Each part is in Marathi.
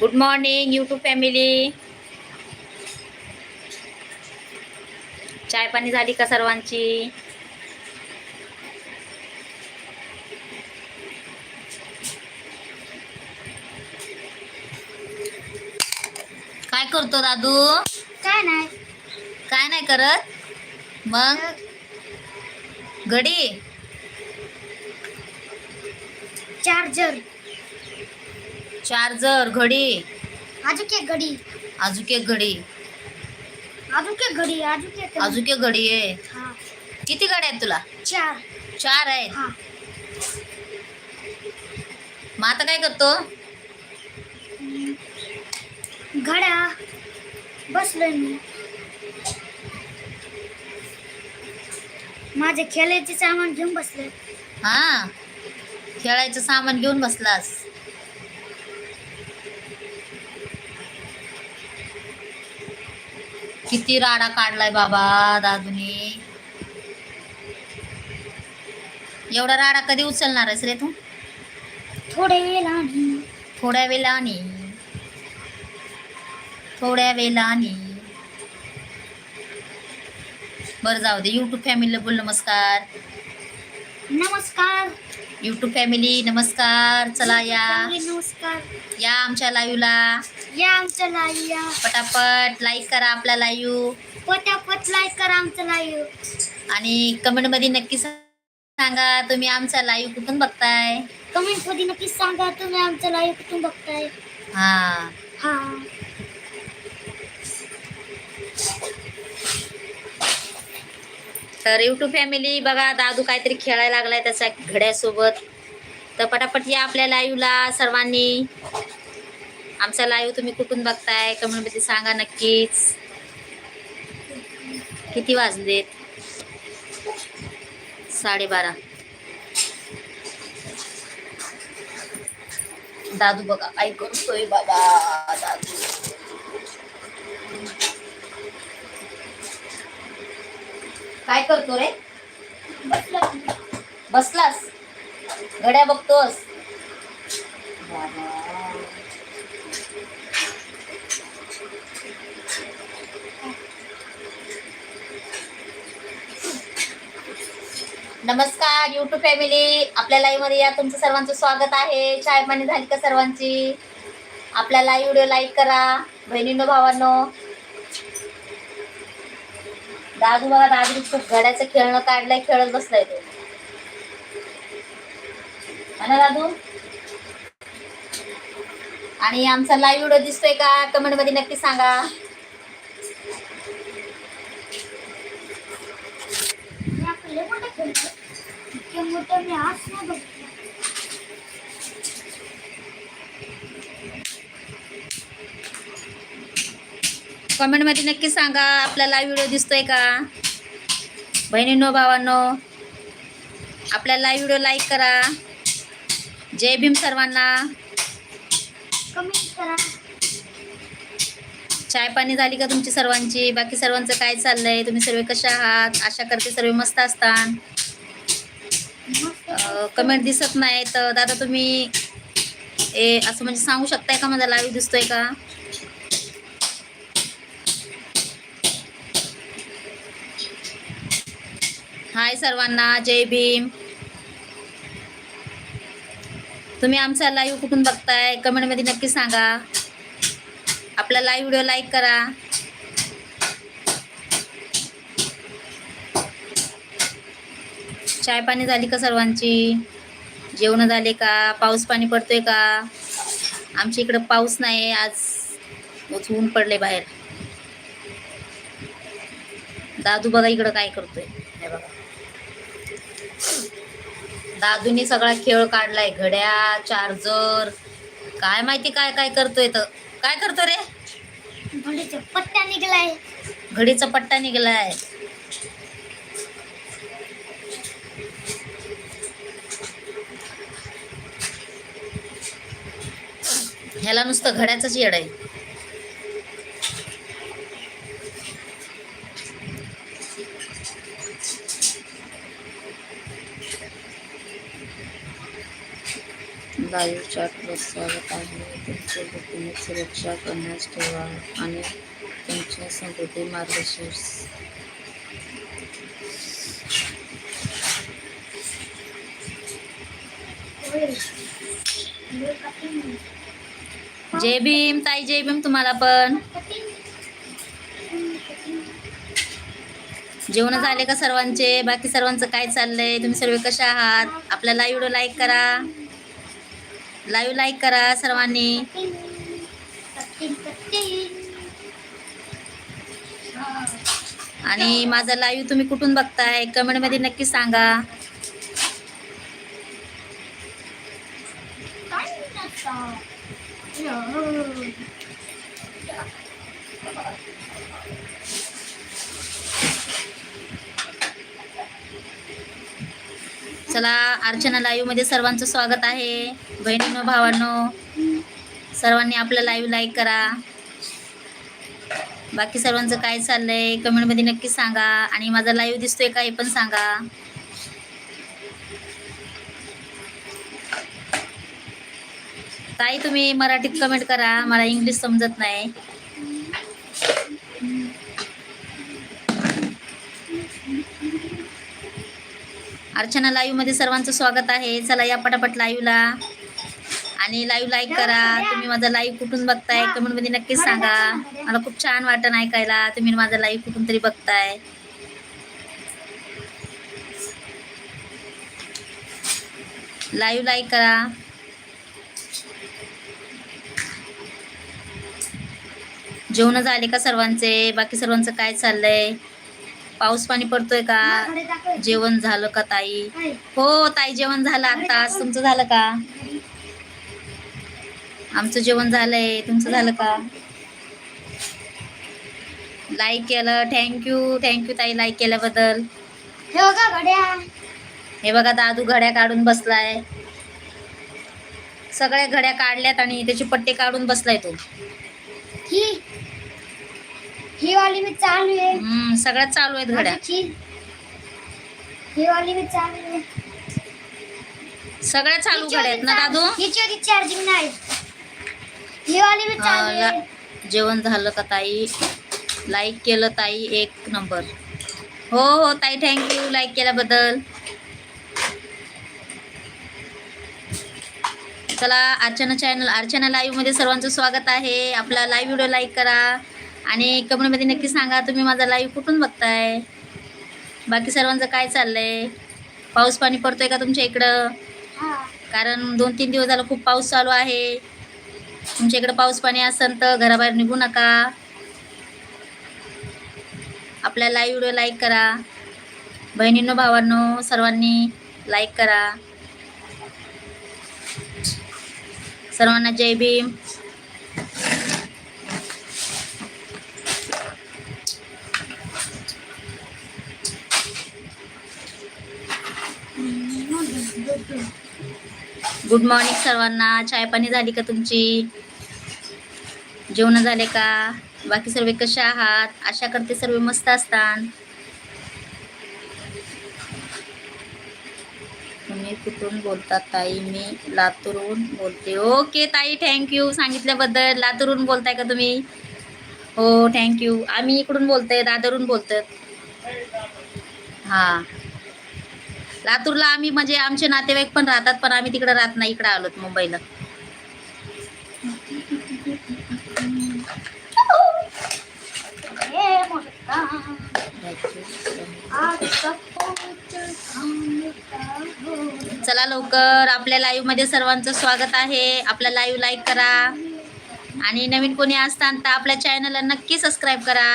गुड मॉर्निंग यूट्यूब फॅमिली चाय पाणी झाली का सर्वांची? काय करतो दादू? काय नाही. काय नाही करत? मग? घडी? चार्जर. चार्जर घडी. अजून एक घडी. अजून एक घडी. अजून एक घडी अजून एक घडी. अजून एक घडी आहे. हा. किती गाड्या आहेत तुला? चार. चार आहेत. हा. मग आता काय करतो? घड्या. बसलोय मी. माझे खेळायचे सामान घेऊन बसले. हा. खेळायचं सामान घेऊन बसलास. किती राडा काढलाय बाबा दादूने. एवढा राडा कधी उचलणार आहेस रे तू? थोडे वेळाने थोड्या वेळाने थोड्या वेळाने बरं जाऊ दे यूट्यूब फॅमिलीला बोल नमस्कार. नमस्कार. यूट्यूब फॅमिली नमस्कार. चला या. नमस्कार. या आमच्या लाईव्हला या आमचं लाईव्ह पटापट लाईक करा आपला लाईव्ह पटापट लाईक करा आमचं लाईव्ह आणि कमेंटमध्ये नक्की सांगा तुम्ही आमचा लाईव्ह कुठून बघताय. कमेंटमध्ये नक्कीच सांगा तुम्ही आमचं लाईव्ह कुठून बघताय. हा. हा. तर यूट्यूब फॅमिली बघा दादू काहीतरी खेळायला लागलाय त्याच्या घड्यासोबत. तर पटापट या आपल्या लाईव्हला सर्वांनी. आमचा लाईव्ह तुम्ही कुठून बघताय? कमेंटमध्ये सांगा नक्कीच. किती वाजलेत? साडेबारा. दादू बघा काय करतोय बाबा दादू. काय करतो रे? बसलास. घड्या बघतोस. नमस्कार युट्यूब फॅमिली आपल्या लाईव्हमध्ये या तुमचं सर्वांचं स्वागत आहे. चाय पाणी झाली का सर्वांची? आपल्या लाईव्ह व्हिडिओ लाईक करा. बहिणीनो भावांनो. दादू बघा दादू खूप घड्याचं खेळणं काढलंय खेळत बसलाय तो. हो हा दादू? आणि आमचा लाईव्ह व्हिडिओ दिसतोय का? कमेंटमध्ये नक्की सांगा. मी आपलं मोठं मी आज नाही कमेंटमध्ये नक्की सांगा आपला लाईव्ह व्हिडिओ दिसतोय का? बहिणींनो भावांनो आपला लाईव्ह व्हिडिओ लाईक करा. जय भीम सर्वांना. कमेंट करा. चाय पाणी झाली का तुमची सर्वांची? बाकी सर्वांचं काय चाललंय? तुम्ही सर्व कशा आहात? आशा करते सर्व मस्त असतात. कमेंट दिसत नाही तर दादा तुम्ही ए असं म्हणजे सांगू शकताय का? माझा लाईव्ह दिसतोय का? हाय सर्वांना जय भीम. तुम्ही आमचा लाईव्ह कुठून बघताय? कमेंटमध्ये नक्की सांगा. आपला लाईव्ह व्हिडिओ लाईक करा. चाय पाणी झाली का सर्वांची? जेवण झाले का? पाऊस पाणी पडतोय का? आमच्या इकडं पाऊस नाही आज ऊन पडले बाहेर. दादू बघा इकडं काय करतोय. हे बघा. दादूनी सगळा खेळ काढलाय घड्या चार्जर काय माहिती काय काय करतोय तर काय करतो रे? घडीचा पट्टा निघलाय. घडीचा पट्टा निघालाय. ह्याला नुसतं घड्याचंच येड आहे. लाईव्ह चॅटवर स्वागत आहे. तुमचे बुकिंग सुरक्षा करण्यास ठेवा आणि तुमच्या समृद्धी मार्गदर्शन जय भीम ताई जय भीम तुम्हाला पण. जेवण झाले का सर्वांचे? बाकी सर्वांचं काय चाललंय? तुम्ही सर्व कशा आहात? आपल्या लाईव्ह लाईक करा. लाईव्ह लाईक करा सर्वांनी. आणि माझा लाईव्ह तुम्ही कुठून बघताय? कमेंटमध्ये नक्की सांगा. चला अर्चना लाईव्हमध्ये सर्वांचं स्वागत आहे. बहिणीनो भावांनो सर्वांनी आपलं लाईव्ह लाईक करा. बाकी सर्वांचं काय चाललंय कमेंटमध्ये नक्की सांगा. आणि माझा लाईव्ह दिसतोय का हे पण सांगा. ताई तुम्ही मराठीत कमेंट करा. मला इंग्लिश समजत नाही. अर्चना लाईव्हमध्ये सर्वांचं स्वागत आहे. चला या पटापट लाईव्हला आणि लाईव्ह लाईक करा. तुम्ही माझा लाईव्ह कुठून बघताय? कमेंटमध्ये नक्कीच सांगा. मला खूप छान वाटण ऐकायला. तुम्ही माझा लाईव्ह कुठून तरी बघताय. लाईव्ह लाईक करा. जेवण झाले का सर्वांचे? बाकी सर्वांचं काय चाललंय? पाऊस पाणी पडतोय का? जेवण झालं का ताई? हो ताई जेवण झालं आताच तुमचं झालं का? आमचं जेवण झालंय. तुमचं झालं का? लाईक केलं. थँक्यू थँक्यू ताई लाईक केल्याबद्दल. हे बघा घड्या. हे बघा दादू घड्या काढून बसलाय. सगळ्या घड्या काढल्यात आणि त्याचे पट्टे काढून बसलाय तो. ही वाली मी चालू आहे. हम्म सगळ्यात चालू आहेत घड्या. माझी ही वाली मी चालू आहे. सगळ्या चालू घड्या आहेत ना दादू? हिची होती चार्जिंग नाही. ही वाली मी हा, चालू आहे. जेवण झालं का ताई? लाईक केलं ताई एक नंबर हो हो ताई थँक्यू लाईक केल्याबद्दल. चला अर्चना चॅनल अर्चना लाईव्हमध्ये सर्वांचं स्वागत आहे. आपला लाईव्ह व्हिडिओ लाईक करा. आणि कमेंटमध्ये नक्की सांगा तुम्ही माझा लाईव्ह कुठून बघताय? बाकी सर्वांचं काय चाललंय? पाऊस पाणी पडतोय का तुमच्या इकडं? कारण दोन तीन दिवस झालं खूप पाऊस चालू आहे. तुमच्या इकडे पाऊस पाणी असेल तर घराबाहेर निघू नका. आपल्या लाईव्ह व्हिडिओ लाईक करा. बहिणींनो भावांनो सर्वांनी लाईक करा. सर्वांना जय भीम. गुड मॉर्निंग सर्वांना. चाय पाणी झाली का तुमची? जेवण झाले का? बाकी सर्व कसे आहात? आशा करते सर्व मस्त असतात तुम्ही कुठून बोलतात ताई? मी लातूरहून बोलते. ओके ताई थँक्यू सांगितल्याबद्दल लातूरहून बोलताय का तुम्ही? हो थँक्यू आम्ही इकडून बोलतोय दादरहून बोलतोय. हां. लातूरला आम्ही म्हणजे आमचे नातेवाईक पण राहतात पण आम्ही तिकडे राहत नाही इकडे आलोत मुंबईला. चला लवकर आपल्या लाईव्हमध्ये सर्वांचं स्वागत आहे. आपला लाईव्ह लाईक करा. आणि नवीन कोणी असताना तर आपल्या चॅनलला नक्की सबस्क्राईब करा.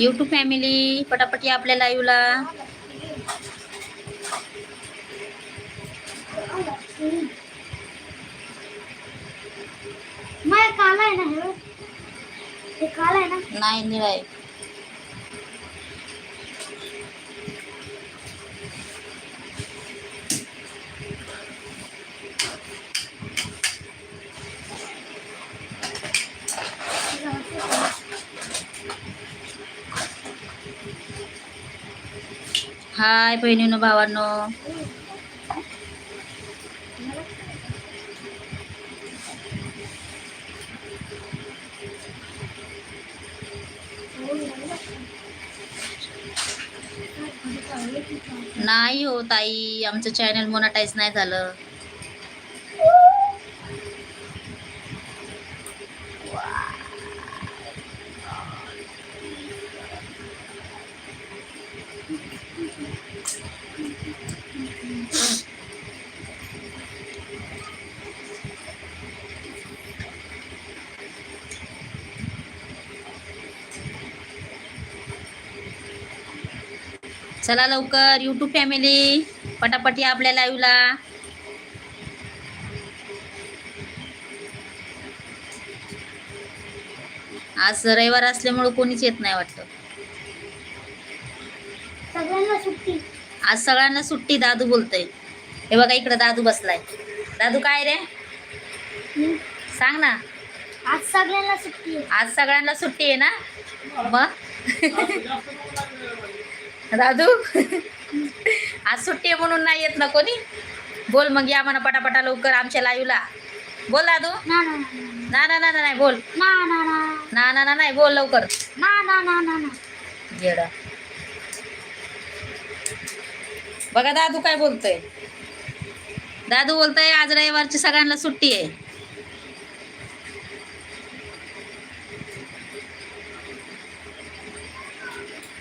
यूट्यूब फॅमिली पटापट या आपल्या लाईव्हला मग काला आहे ना काला आहे ना? नाही निळाय हाय बहिणीनो भावांनो. नाही हो ताई आमचं चॅनल मोनाटाईज नाही झालं. चला लवकर यूट्यूब फॅमिली पटापट या आपल्या लाईव्हला आज रविवार असल्यामुळे कोणीच येत नाही वाटतं. सगळ्यांना सुट्टी. आज सगळ्यांना सुट्टी दादू बोलतोय हे बघा इकडं दादू बसलाय दादू काय रे. सांग ना आज सगळ्यांना सुट्टी आज सगळ्यांना सुट्टी आहे ना मग दादू आज सुट्टी आहे म्हणून नाही येत ना कोणी बोल मग या म्हणा पटापटा लवकर आमच्या लाईव्हला बोल दादू ना ना ना नाही बोल ना ना ना ना ना ना नाही बोल लवकर ना ना ना ना बघा दादू काय बोलतोय. दादू बोलतोय आज रविवारची सगळ्यांना सुट्टी आहे.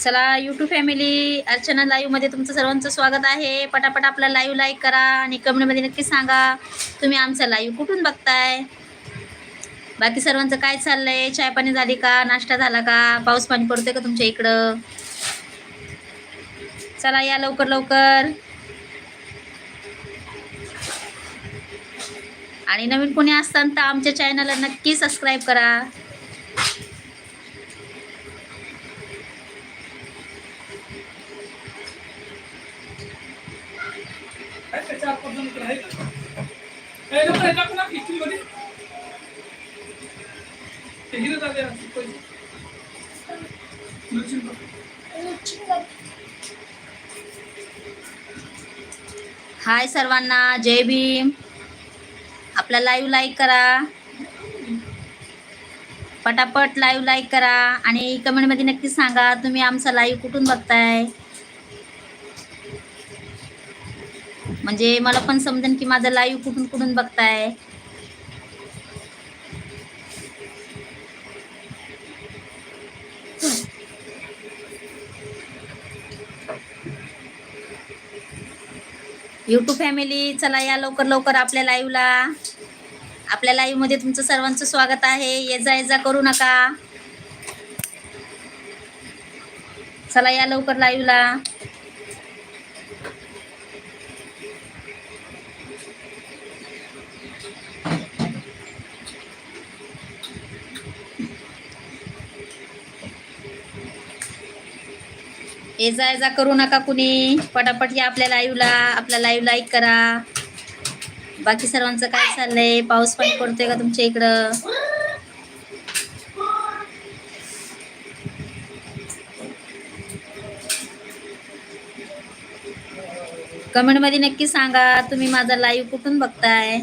चला यूट्यूब फॅमिली अर्चना लाईव्हमध्ये तुमचं सर्वांचं स्वागत आहे. पटापट आपला लाईव्ह लाईक करा आणि कमेंटमध्ये नक्की सांगा तुम्ही आमचा लाईव्ह कुठून बघताय? बाकी सर्वांचं काय चाललंय? चाय पाणी झाली का? नाश्ता झाला का? पाऊस पाणी पडतोय का तुमच्या इकडं? चला या लवकर लवकर. आणि नवीन कोणी असताना तर आमच्या चॅनलला नक्की सबस्क्राईब करा. हाय सर्वांना जय भीम. आपला लाईव्ह लाईक करा. पटापट लाईव्ह लाईक करा आणि कमेंटमध्ये नक्की सांगा तुम्ही आमचा लाईव्ह कुठून बघताय? म्हणजे मला पण समजेल की माझा लाईव्ह कुठून कुठून बघताय. युट्यूब फॅमिली चला या लवकर लवकर आपल्या लाईव्हला आपल्या लाईव्हमध्ये तुमचं सर्वांचं स्वागत आहे. ये जा ये जा करू नका. चला या लवकर लाईव्हला ये जा ये जा करू नका कुणी. पटापट या आपल्या लाईव्हला आपला लाईव्ह लाईक करा. बाकी सर्वांचं काय चाललंय? पाऊस पण पडतोय का तुमच्या इकडं? कमेंटमध्ये नक्की सांगा. तुम्ही माझा लाईव्ह कुठून बघताय?